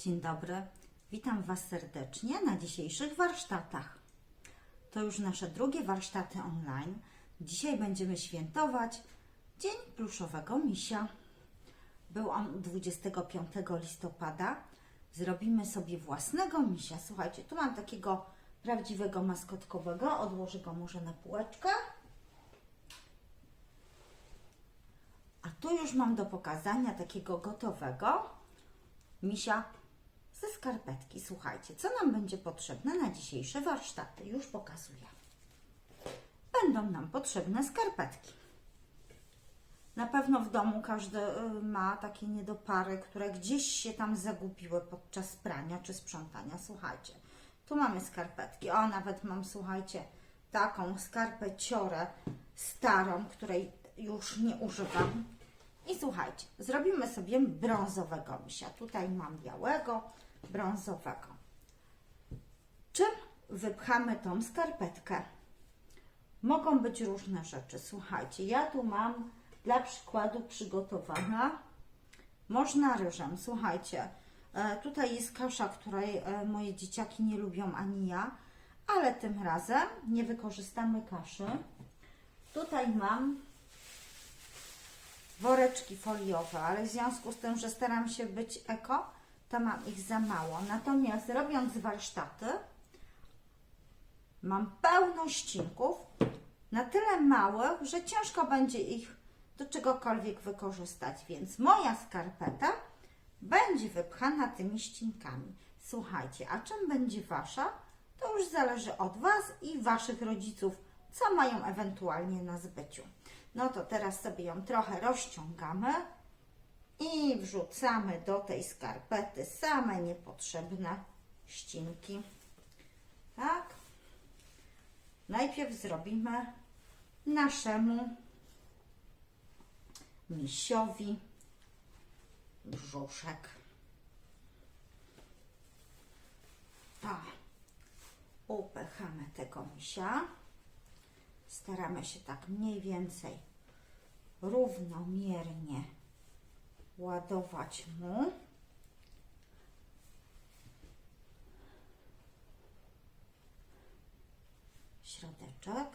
Dzień dobry, witam Was serdecznie na dzisiejszych warsztatach. To już nasze drugie warsztaty online. Dzisiaj będziemy świętować Dzień Pluszowego Misia. Był on 25 listopada. Zrobimy sobie własnego misia. Słuchajcie, tu mam takiego prawdziwego maskotkowego. Odłożę go może na półeczkę. A tu już mam do pokazania takiego gotowego misia ze skarpetki. Słuchajcie, co nam będzie potrzebne na dzisiejsze warsztaty? Już pokazuję. Będą nam potrzebne skarpetki. Na pewno w domu każdy y, ma takie niedopary, które gdzieś się tam zagubiły podczas prania czy sprzątania. Słuchajcie, tu mamy skarpetki. O, nawet mam, słuchajcie, taką skarpeciorę starą, której już nie używam. I słuchajcie, zrobimy sobie brązowego misia. Tutaj mam białego, brązowego. Czym wypchamy tą skarpetkę? Mogą być różne rzeczy. Słuchajcie, ja tu mam dla przykładu przygotowana. Można ryżem. Słuchajcie, e, tutaj jest kasza, której e, moje dzieciaki nie lubią ani ja, ale tym razem nie wykorzystamy kaszy. Tutaj mam woreczki foliowe, ale w związku z tym, że staram się być eko, to mam ich za mało. Natomiast robiąc warsztaty, mam pełno ścinków, na tyle małych, że ciężko będzie ich do czegokolwiek wykorzystać, więc moja skarpeta będzie wypchana tymi ścinkami. Słuchajcie, a czym będzie Wasza? To już zależy od Was i Waszych rodziców, co mają ewentualnie na zbyciu. No to teraz sobie ją trochę rozciągamy i wrzucamy do tej skarpety same niepotrzebne ścinki. Tak. Najpierw zrobimy naszemu misiowi brzuszek. To upychamy tego misia. Staramy się tak mniej więcej równomiernie ładować mu. Środeczek.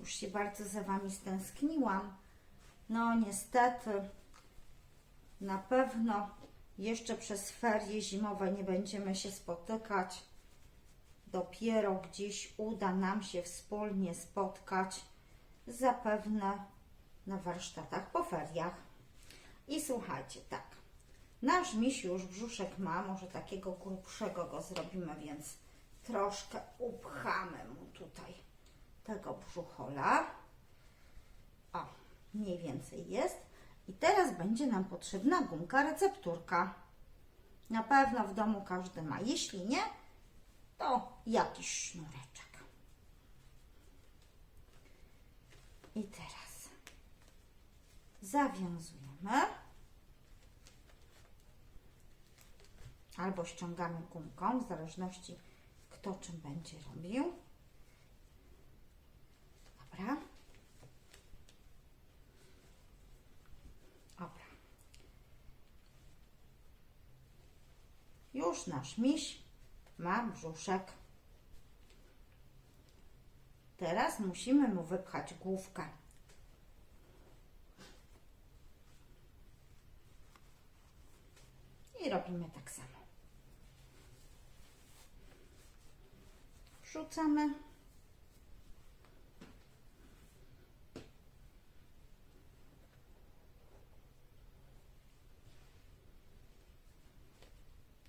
Już się bardzo za Wami stęskniłam. No niestety, na pewno jeszcze przez ferie zimowe nie będziemy się spotykać. Dopiero gdzieś uda nam się wspólnie spotkać, zapewne na warsztatach po feriach. I słuchajcie, tak, nasz misiu już brzuszek ma, może takiego grubszego go zrobimy, więc troszkę upchamy mu tutaj tego brzuchola. O, mniej więcej jest. I teraz będzie nam potrzebna gumka recepturka. Na pewno w domu każdy ma. Jeśli nie, to jakiś sznureczek. I teraz zawiązujemy. Albo ściągamy gumką, w zależności kto czym będzie robił. Dobra. Dobra. Już nasz miś ma brzuszek. Teraz musimy mu wypchać główkę. I robimy tak samo. Wrzucamy.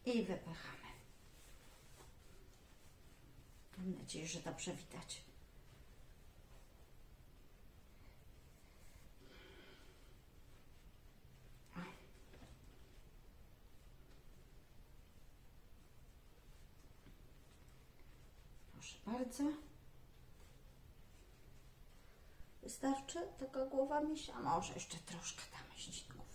I wypychamy. Mam nadzieję, że dobrze widać. Proszę bardzo. Wystarczy taka głowa misia? Może jeszcze troszkę damy ścinków.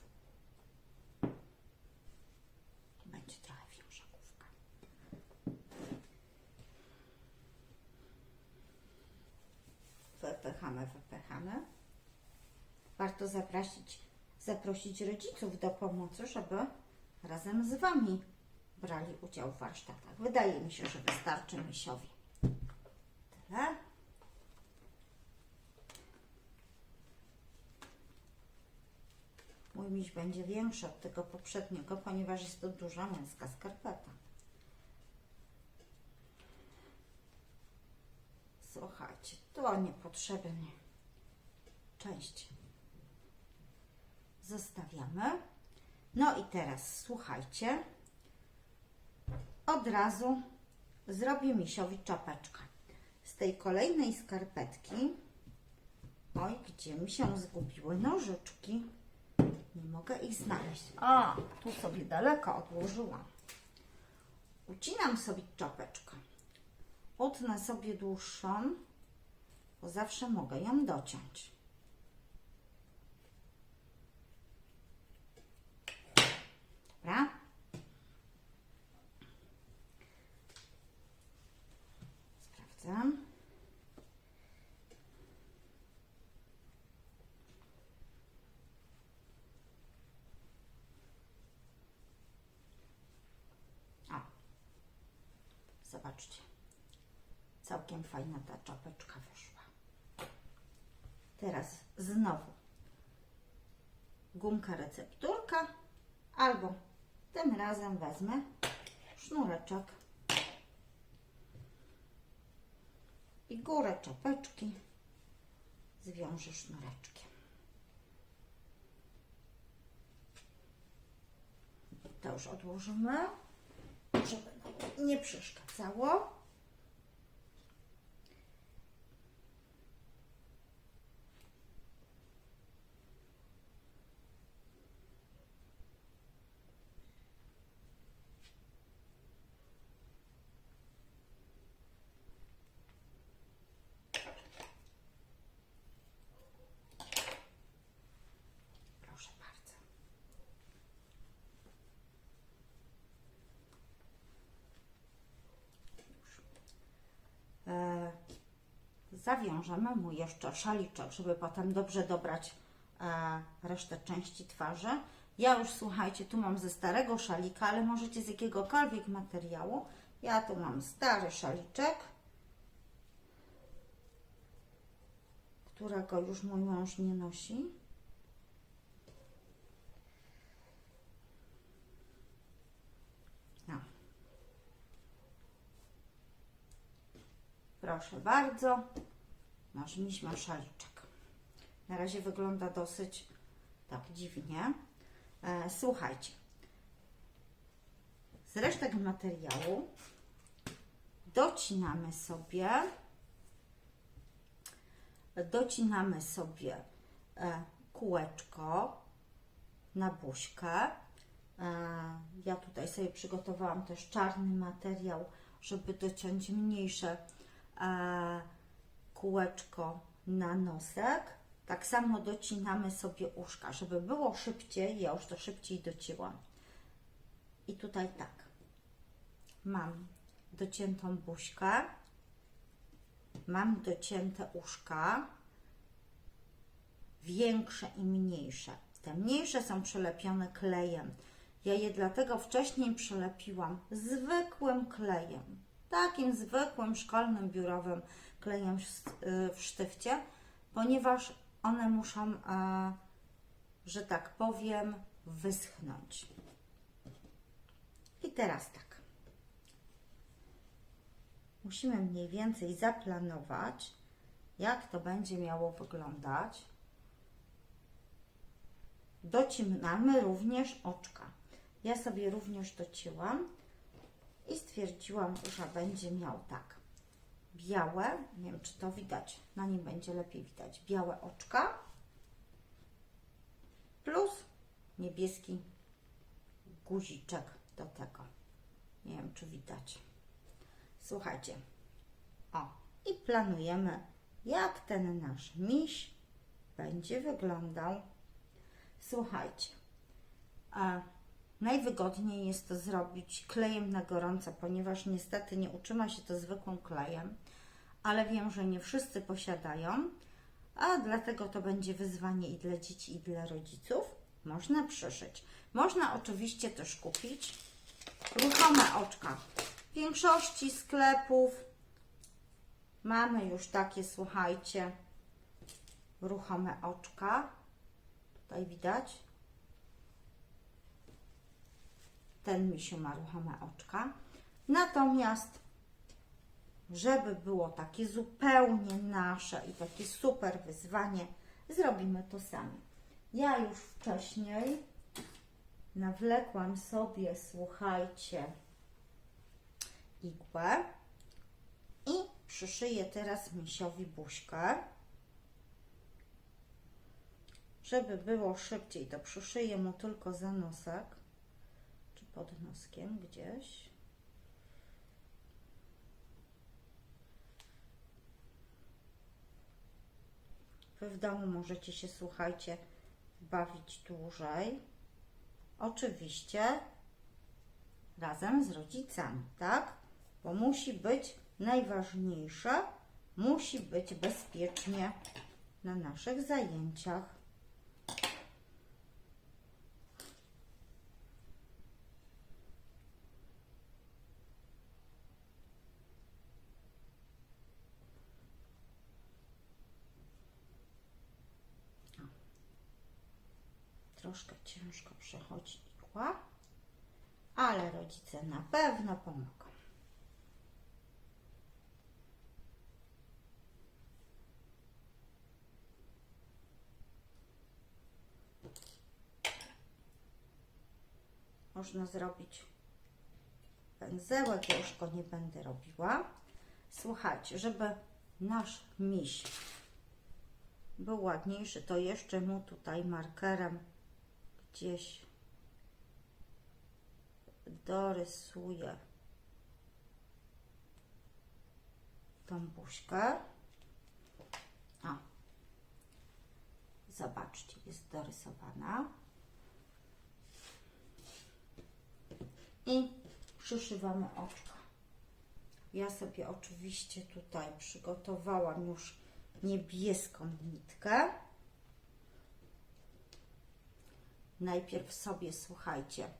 Będzie trochę większa główka. Wypychamy, wypychamy. Warto zaprosić zaprosić rodziców do pomocy, żeby razem z Wami brali udział w warsztatach. Wydaje mi się, że wystarczy misiowi. Tyle. Mój miś będzie większy od tego poprzedniego, ponieważ jest to duża męska skarpeta. Słuchajcie, to niepotrzebnie. Część zostawiamy. No i teraz słuchajcie, od razu zrobię misiowi czapeczkę. Z tej kolejnej skarpetki, oj, gdzie mi się zgubiły nożyczki? Nie mogę ich znaleźć. A, tu sobie daleko odłożyłam. Ucinam sobie czapeczkę. Utnę sobie dłuższą, bo zawsze mogę ją dociąć. Dobra? Sprawdzam. Zobaczcie. Całkiem fajna ta czapeczka wyszła. Teraz znowu gumka recepturka albo tym razem wezmę sznureczek i górę czapeczki zwiążę sznureczkiem. To już odłożymy, żeby nie przeszkadzało. Proszę bardzo. Już. E, zawiążemy mu jeszcze szaliczek, żeby potem dobrze dobrać e, resztę części twarzy. Ja już słuchajcie, tu mam ze starego szalika, ale możecie z jakiegokolwiek materiału. Ja tu mam stary szaliczek, którego już mój mąż nie nosi. No. Proszę bardzo, nasz miś ma szaliczek. Na razie wygląda dosyć tak dziwnie. E, słuchajcie, z resztek materiału docinamy sobie docinamy sobie e, kółeczko na buźkę. E, Ja tutaj sobie przygotowałam też czarny materiał, żeby dociąć mniejsze e, kółeczko na nosek. Tak samo docinamy sobie uszka, żeby było szybciej. Ja już to szybciej docięłam. I tutaj tak. Mam dociętą buźkę. Mam docięte uszka większe i mniejsze. Te mniejsze są przylepione klejem. Ja je dlatego wcześniej przylepiłam zwykłym klejem. Takim zwykłym szkolnym biurowym klejem w- y, w sztywcie, ponieważ one muszą, e, że tak powiem, wyschnąć. I teraz tak. Musimy mniej więcej zaplanować, jak to będzie miało wyglądać. Docinamy również oczka. Ja sobie również docięłam i stwierdziłam, że będzie miał tak białe, nie wiem czy to widać, na nim będzie lepiej widać, białe oczka plus niebieski guziczek do tego. Nie wiem czy widać. Słuchajcie, o i planujemy jak ten nasz miś będzie wyglądał. Słuchajcie, a najwygodniej jest to zrobić klejem na gorąco, ponieważ niestety nie utrzyma się to zwykłym klejem, ale wiem, że nie wszyscy posiadają, a dlatego to będzie wyzwanie i dla dzieci, i dla rodziców. można przyszyć. Można oczywiście też kupić ruchome oczka. W większości sklepów mamy już takie, słuchajcie, ruchome oczka. Tutaj widać. Ten misiu ma ruchome oczka. Natomiast, żeby było takie zupełnie nasze i takie super wyzwanie, zrobimy to sami. Ja już wcześniej nawlekłam sobie, słuchajcie, igłę i przyszyję teraz misiowi buźkę. Żeby było szybciej, to przyszyję mu tylko za nosek, pod noskiem gdzieś. Wy w domu możecie się, słuchajcie, bawić dłużej. Oczywiście razem z rodzicami, tak? Bo musi być najważniejsze, musi być bezpiecznie na naszych zajęciach. Troszkę ciężko przechodzi igła, ale rodzice na pewno pomogą. Można zrobić pędzełek, już go nie będę robiła. Słuchajcie, żeby nasz miś był ładniejszy, to jeszcze mu tutaj markerem gdzieś dorysuję tą buźkę. O, zobaczcie, jest dorysowana. I przyszywamy oczka. Ja sobie oczywiście tutaj przygotowałam już niebieską nitkę. Najpierw sobie, słuchajcie,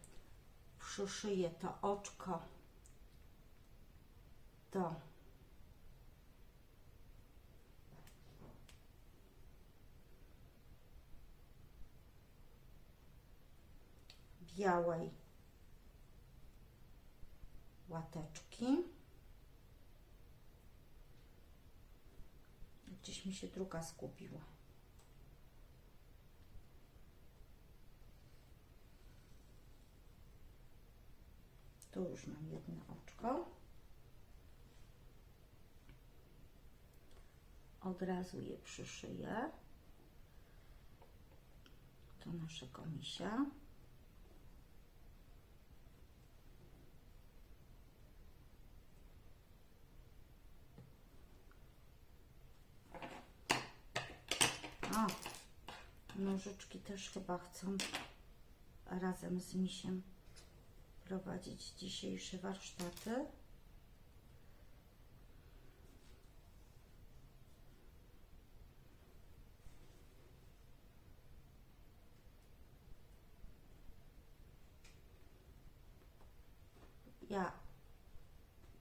przyszyję to oczko do białej łateczki. Gdzieś mi się druga zgubiła. Tu już mam jedno oczko. Od razu je przyszyję do naszego misia. O, nożyczki też chyba chcą razem z misiem prowadzić dzisiejsze warsztaty. Ja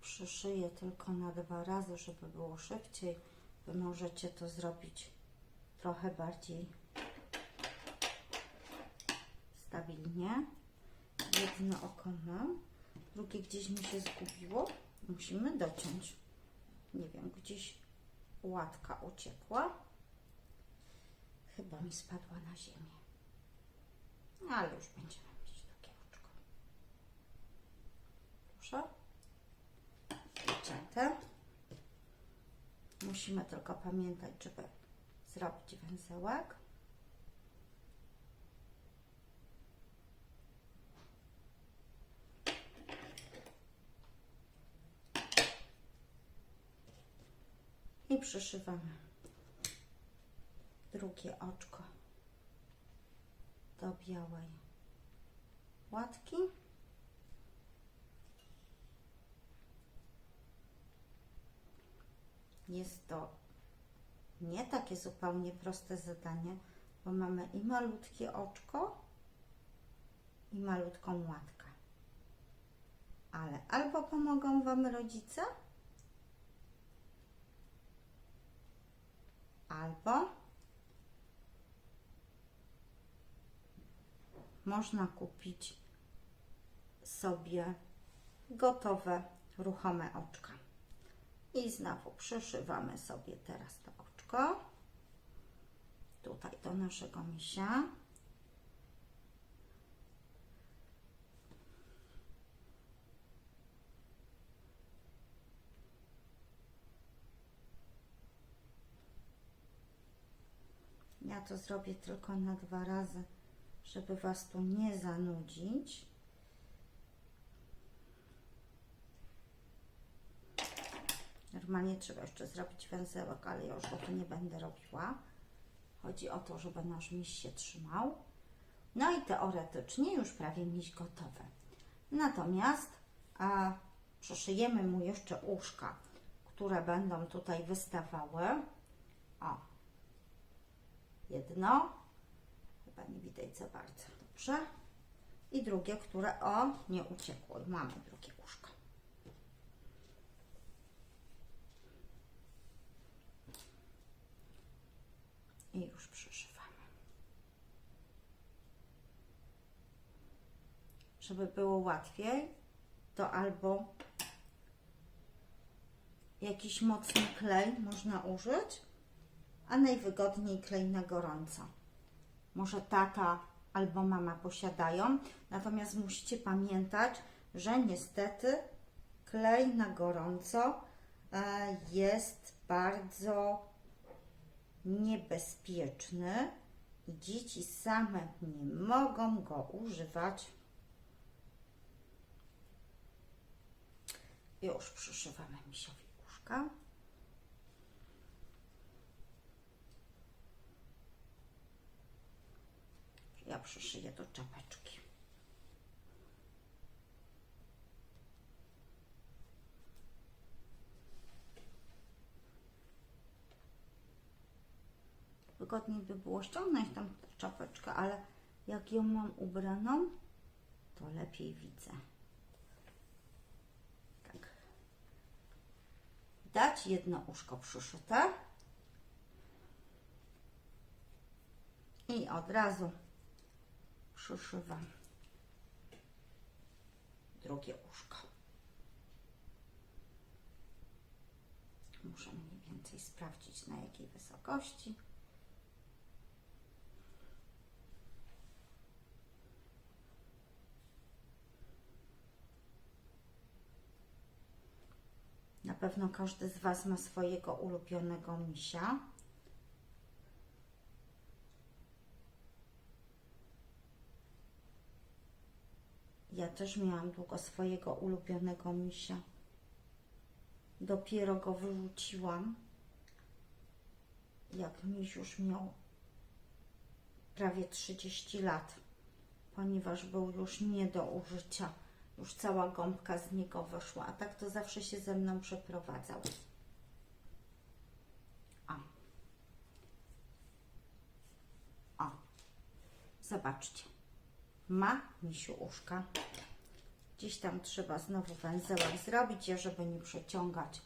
przyszyję tylko na dwa razy, żeby było szybciej. Wy możecie to zrobić trochę bardziej stabilnie. Jedno oko mam, drugie gdzieś mi się zgubiło. Musimy dociąć. Nie wiem, gdzieś łatka uciekła. Chyba mi spadła na ziemię. Ale już będziemy mieć takie oczko. Proszę. Wycięte. Musimy tylko pamiętać, żeby zrobić węzełek. I przyszywamy drugie oczko do białej łatki. Jest to nie takie zupełnie proste zadanie, bo mamy i malutkie oczko, i malutką łatkę. Ale albo pomogą Wam rodzice, albo można kupić sobie gotowe ruchome oczka. I znowu przyszywamy sobie teraz to oczko. Tutaj do naszego misia. Ja to zrobię tylko na dwa razy, żeby Was tu nie zanudzić. Normalnie trzeba jeszcze zrobić węzełek, ale ja już go tu nie będę robiła. Chodzi o to, żeby nasz miś się trzymał. No i teoretycznie już prawie miś gotowe. Natomiast a, przyszyjemy mu jeszcze uszka, które będą tutaj wystawały. O, jedno, chyba nie widać za bardzo dobrze. I drugie, które o, nie uciekło. I Mamy drugie uszko. I już przyszywamy. Żeby było łatwiej, to albo jakiś mocny klej można użyć, a najwygodniej klej na gorąco. Może tata albo mama posiadają, natomiast musicie pamiętać, że niestety klej na gorąco e, jest bardzo niebezpieczny i dzieci same nie mogą go używać. Już przyszywamy misiowi uszka. Ja przyszyję do czapeczki. Wygodniej by było ściągnąć tam czapeczkę, ale jak ją mam ubraną, to lepiej widzę. Tak. Dać jedno uszko przyszyte. I od razu przyszywam drugie uszko. Muszę mniej więcej sprawdzić na jakiej wysokości. Na pewno każdy z Was ma swojego ulubionego misia. Ja też miałam długo swojego ulubionego misia. Dopiero go wyrzuciłam, jak miś już miał prawie 30 lat, ponieważ był już nie do użycia. Już cała gąbka z niego wyszła, a tak to zawsze się ze mną przeprowadzał. O. O. Zobaczcie. Ma misiu uszka. Gdzieś tam trzeba znowu węzełek zrobić, żeby nie przeciągać.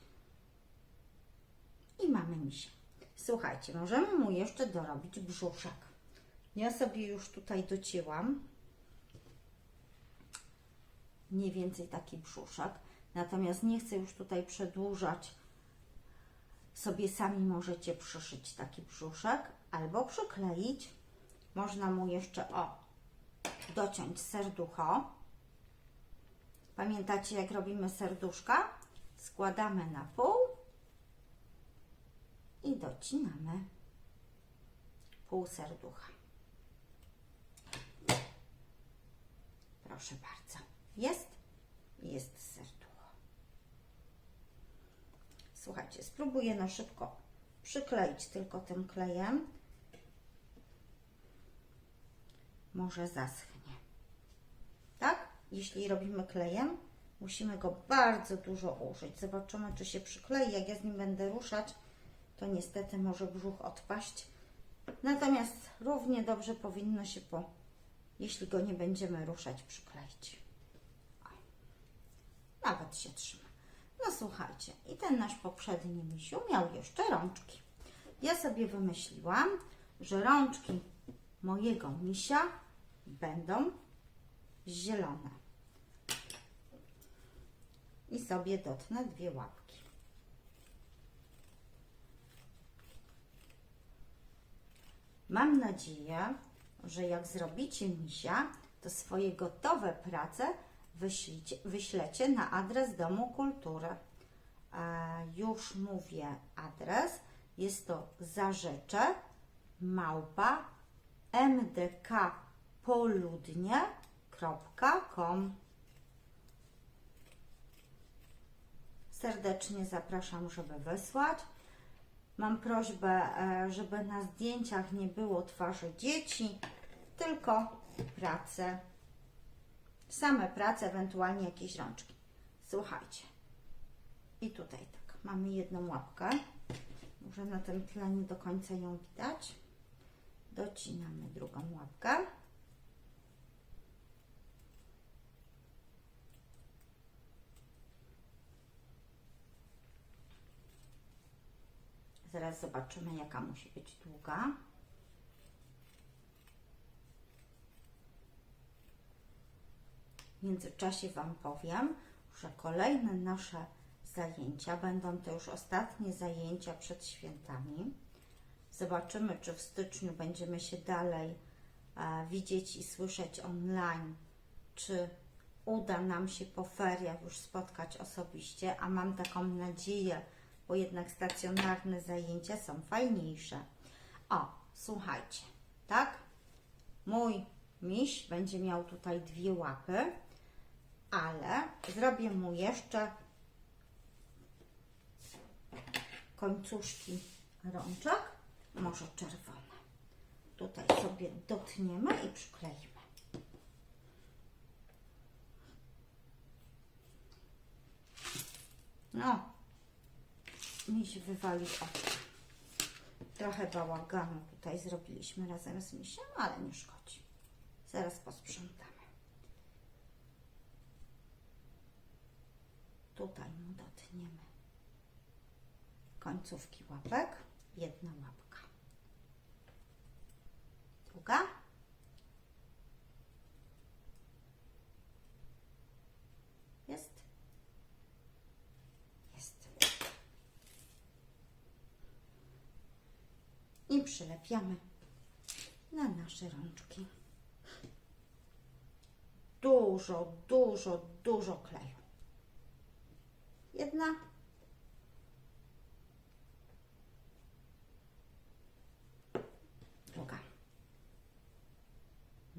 I mamy misia. Słuchajcie, możemy mu jeszcze dorobić brzuszek. Ja sobie już tutaj docięłam mniej więcej taki brzuszek. Natomiast nie chcę już tutaj przedłużać. Sobie sami możecie przyszyć taki brzuszek albo przykleić. Można mu jeszcze o dociąć serducho. Pamiętacie jak robimy serduszka? Składamy na pół i docinamy pół serducha. Proszę bardzo. Jest? Jest serducho. Słuchajcie, spróbuję na szybko przykleić tylko tym klejem. Może zaschnie. Tak? Jeśli robimy klejem, musimy go bardzo dużo użyć. Zobaczymy, czy się przyklei. Jak ja z nim będę ruszać, to niestety może brzuch odpaść. Natomiast równie dobrze powinno się po jeśli go nie będziemy ruszać, przykleić. Nawet się trzyma. No słuchajcie, i ten nasz poprzedni misiu miał jeszcze rączki. Ja sobie wymyśliłam, że rączki mojego misia będą zielone. I sobie dotnę dwie łapki. Mam nadzieję, że jak zrobicie misia, to swoje gotowe prace wyślicie, wyślecie na adres Domu Kultury. E, już mówię adres. Jest to zarzecze małpa mdkpoludnie.com Serdecznie zapraszam, żeby wysłać. Mam prośbę, e, żeby na zdjęciach nie było twarzy dzieci, tylko prace. Same prace, ewentualnie jakieś rączki. Słuchajcie. I tutaj tak, mamy jedną łapkę. Może na tym tle nie do końca ją widać. Docinamy drugą łapkę. Zaraz zobaczymy, jaka musi być długa. W międzyczasie Wam powiem, że kolejne nasze zajęcia będą to już ostatnie zajęcia przed świętami. Zobaczymy, czy w styczniu będziemy się dalej e, widzieć i słyszeć online, czy uda nam się po feriach już spotkać osobiście, a mam taką nadzieję, bo jednak stacjonarne zajęcia są fajniejsze. O, słuchajcie, tak? Mój miś będzie miał tutaj dwie łapy, ale zrobię mu jeszcze końcówki rączek, może czerwone. Tutaj sobie dotniemy i przykleimy. No, mi się wywalił. Trochę bałaganu tutaj zrobiliśmy razem z misiem, ale nie szkodzi. Zaraz posprzątamy. Tutaj mu dotniemy końcówki łapek. Jedna łapka. Druga. Jest. Jest. I przylepiamy na nasze rączki. Dużo, dużo, dużo kleju. Jedna. Druga.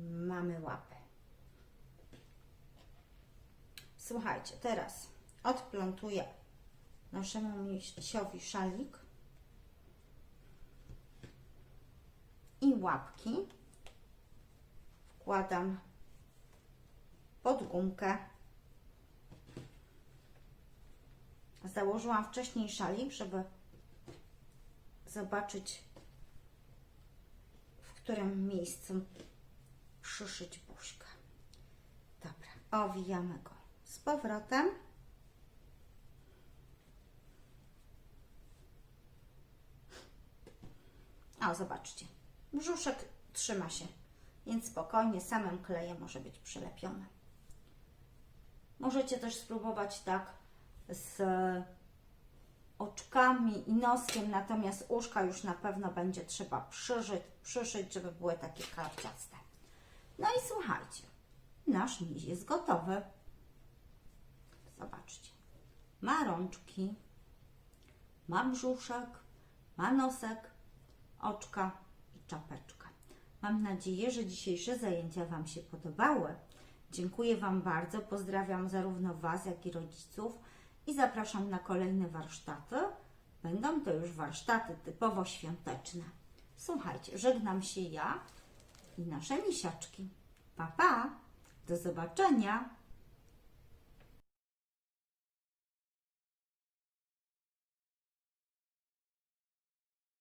Mamy łapę. Słuchajcie, teraz odplątuję naszemu misiowi szalik i łapki wkładam pod gumkę. Założyłam wcześniej szalik, żeby zobaczyć, w którym miejscu przyszyć buźkę. Dobra, owijamy go z powrotem. O, zobaczcie. Brzuszek trzyma się, więc spokojnie samym klejem może być przylepiony. Możecie też spróbować tak z oczkami i noskiem, natomiast uszka już na pewno będzie trzeba przyszyć, przyszyć żeby były takie karciaste. No i słuchajcie, nasz miś jest gotowy. Zobaczcie. Ma rączki, ma brzuszek, ma nosek, oczka i czapeczka. Mam nadzieję, że dzisiejsze zajęcia Wam się podobały. Dziękuję Wam bardzo, pozdrawiam zarówno Was, jak i rodziców i zapraszam na kolejne warsztaty. Będą to już warsztaty typowo świąteczne. Słuchajcie, żegnam się ja i nasze misiaczki. Pa, pa! Do zobaczenia!